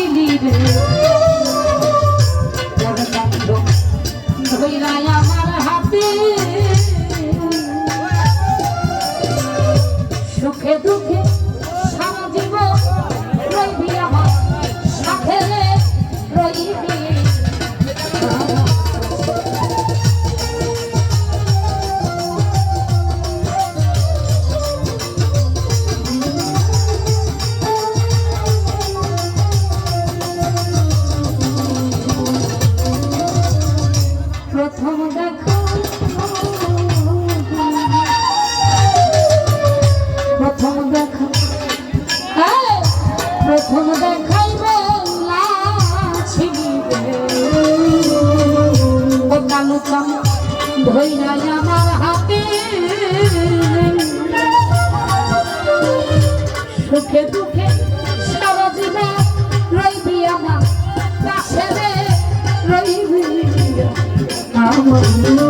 চিনিবে ধৈরাই আমার হাতে সুখে দুঃখে সারা জীবন রইবি আমার কাছে রইবি আমার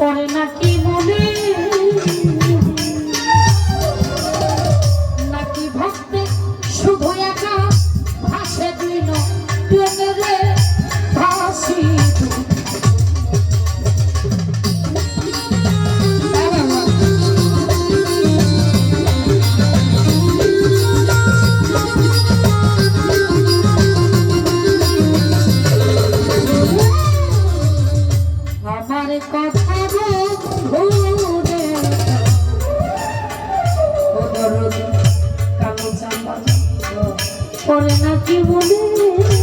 পরে নাকি করে না জীবনে।